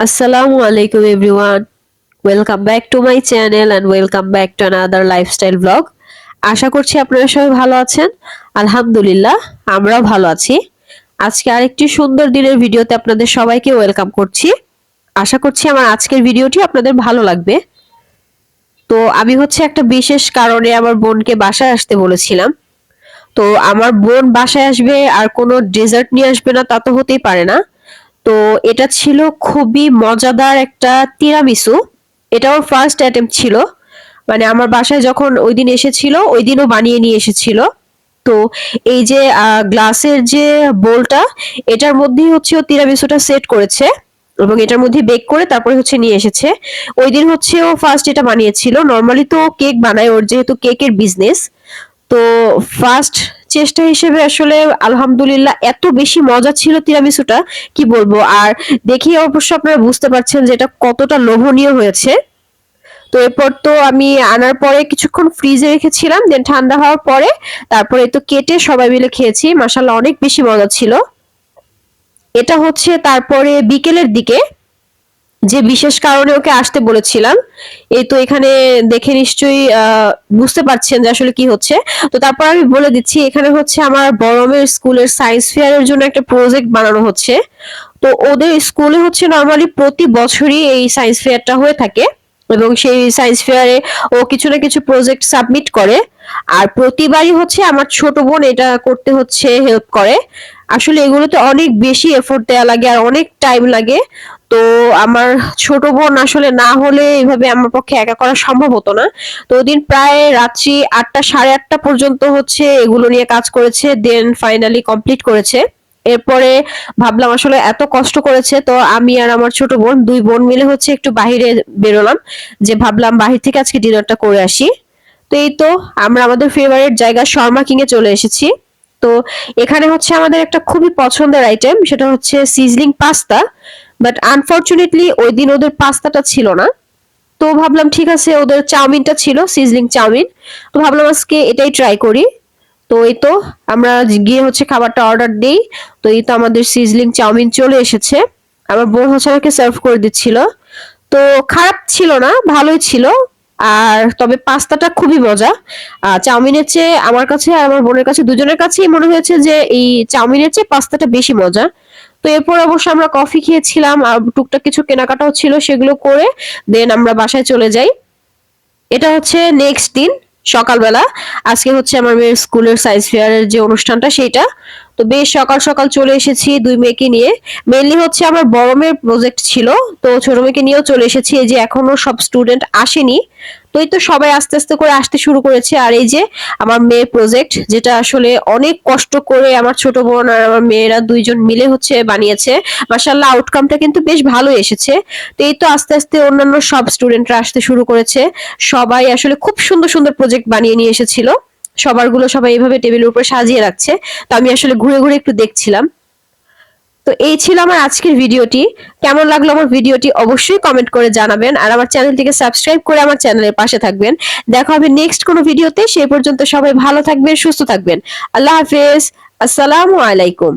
Assalamu alaikum, everyone. Welcome back to my channel and welcome back to another lifestyle vlog. আশা করছি আপনারা সবাই ভালো আছেন। আলহামদুলিল্লাহ, আমরাও ভালো আছি। আজকে আরেকটি সুন্দর দিনের ভিডিওতে আপনাদের সবাইকে ওয়েলকাম করছি। আশা করছি আমার আজকের ভিডিওটি আপনাদের ভালো লাগবে। তো আমি হচ্ছে একটা বিশেষ কারণে আমার বোনকে বাসায় আসতে বলেছিলাম। তো আমার বোন বাসায় আসবে আর কোনো ডেজার্ট নিয়ে আসবে না, তা তো হতেই পারে না। তো এটা ছিল খুবই মজাদার একটা তিরামিসু এটা ওর ফার্স্ট অ্যাটেম্প ছিল। মানে আমার বাসায় যখন ওই দিন এসেছিল, ওই দিনও বানিয়ে নিয়ে এসেছিল। তো এই যে গ্লাসের যে বোলটা, এটার মধ্যেই হচ্ছে ও তিরামিসুটা সেট করেছে এবং এটার মধ্যে বেক করে তারপরে হচ্ছে নিয়ে এসেছে। ওই দিন হচ্ছে ও ফার্স্ট এটা বানিয়েছিল। নর্মালি তো কেক বানায়, ওর যেহেতু কেকের বিজনেস তো ফার্স্ট চেষ্টা হিসেবে আসলে আলহামদুলিল্লাহ এত বেশি মজা ছিল তিরামিসুটা, কি বলব? আর দেখি অবশ্য আপনারা বুঝতে পারছেন যে এটা কতটা লোভনীয় হয়েছে। তো এরপর তো আমি আনার পরে কিছুক্ষণ ফ্রিজে রেখেছিলাম, দেন ঠান্ডা হওয়ার পরে তারপরে তো কেটে সবাই মিলে খেয়েছি। মাসাল্লাহ অনেক বেশি মজা ছিল। এটা হচ্ছে তারপরে বিকেলের দিকে। যে বিশেষ কারণে ওকে আসতে বলেছিলাম, এই তো এখানে দেখে নিশ্চয়ই বুঝতে পারছেন যে আসলে কি হচ্ছে। তো তারপর আমি বলে দিচ্ছি, এখানে হচ্ছে আমার বড়মের স্কুলের সায়েন্স ফেয়ারের জন্য একটা প্রজেক্ট বানানো হচ্ছে। তো ওদের স্কুলে হচ্ছে নর্মালি প্রতি বছরই এই সায়েন্স ফেয়ারটা হয়ে থাকে এবং সেই সায়েন্স ফেয়ারে ও কিছু না কিছু প্রজেক্ট সাবমিট করে। আর প্রতিবারই হচ্ছে আমার ছোট বোন এটা করতে হচ্ছে হেল্প করে। আসলে এগুলোতে অনেক বেশি এফোর্ট দেওয়া লাগে আর অনেক টাইম লাগে। তো আমার ছোট বোন আসলে না হলে এইভাবে আমার পক্ষে একা করা সম্ভব হতো না। তো ওদিন প্রায় রাত্রি আটটা, সাড়ে আটটা পর্যন্ত হচ্ছে এগুলো নিয়ে কাজ করেছে দেন ফাইনালি কমপ্লিট করেছে। এরপরে ভাবলাম আসলে এত কষ্ট করেছে, তো আমি আর আমার ছোট বোন, দুই বোন মিলে হচ্ছে একটু বাহিরে বেরোলাম, যে ভাবলাম বাহির থেকে আজকে ডিনারটা করে আসি। তো এই তো আমরা আমাদের ফেভারিট জায়গা শর্মা কিং এ চলে এসেছি। তো এখানে হচ্ছে আমাদের একটা খুবই পছন্দের আইটেম সেটা হচ্ছে সিজলিং পাস্তা বাট আনফর্চুনেটলি ওই দিন ওদের পাস্তাটা ছিল না। তো ভাবলাম, ঠিক আছে, ওদের চাউমিনটা ছিল সিজলিং চাউমিন। তো ভাবলাম, আজকে এটাই ট্রাই করি। তো এই তো আমরা গিয়ে হচ্ছে খাবারটা অর্ডার দিই। তো এই তো আমাদের সিজলিং চাউমিন চলে এসেছে। আমার বোন হচ্ছে আমাকে সার্ভ করে দিচ্ছিল। তো খারাপ ছিল না, ভালোই ছিল। আর তবে পাস্তাটা খুবই মজা। চাউমিনের চেয়ে আমার কাছে আর আমার বোনের কাছে দুজনের কাছেই মনে হয়েছে যে এই চাউমিনের চেয়ে পাস্তাটা বেশি মজা। তো এরপর অবশ্য আমরা কফি খেয়েছিলাম, আর টুকটাক কিছু কেনাকাটাও ছিল সেগুলো করে দেন আমরা বাসায় চলে যাই। এটা হচ্ছে নেক্সট দিন, সকালবেলা। আজকে হচ্ছে আমার মেয়ের স্কুলের সায়েন্স ফেয়ারের যে অনুষ্ঠানটা, সেইটা। তো বেশ সকাল সকাল চলে এসেছি দুই মেয়েকে নিয়ে। মেনলি হচ্ছে আমার বড় মেয়ের প্রজেক্ট ছিল, তো ছোট মেয়েকে নিয়েও চলে এসেছি। এই যে এখনও সব স্টুডেন্ট আসেনি। তো এই তো সবাই আস্তে আস্তে করে আসতে শুরু করেছে। আর এই যে আমার মেয়ের প্রজেক্ট যেটা আসলে অনেক কষ্ট করে আমার ছোট বোন আর আমার মেয়েরা দুইজন মিলে হচ্ছে বানিয়েছে। মাসাল্লাহ আউটকামটা কিন্তু বেশ ভালো এসেছে। তো এই তো আস্তে আস্তে অন্যান্য সব স্টুডেন্টরা আসতে শুরু করেছে। সবাই আসলে খুব সুন্দর সুন্দর প্রজেক্ট বানিয়ে নিয়ে এসেছিল। সবারগুলো সবাই এইভাবে টেবিলের উপর সাজিয়ে রাখছে। তো আমি আসলে ঘুরে ঘুরে একটু দেখছিলাম। তো এই ছিল আমার আজকের ভিডিওটি। কেমন লাগল আমার ভিডিওটি অবশ্যই কমেন্ট করে জানাবেন। আর আমার চ্যানেলটিকে সাবস্ক্রাইব করে আমার চ্যানেলের পাশে থাকবেন। দেখা হবে নেক্সট কোনো ভিডিওতে। সেই পর্যন্ত সবাই ভালো থাকবেন, সুস্থ থাকবেন। আল্লাহ হাফেজ। আসসালামু আলাইকুম।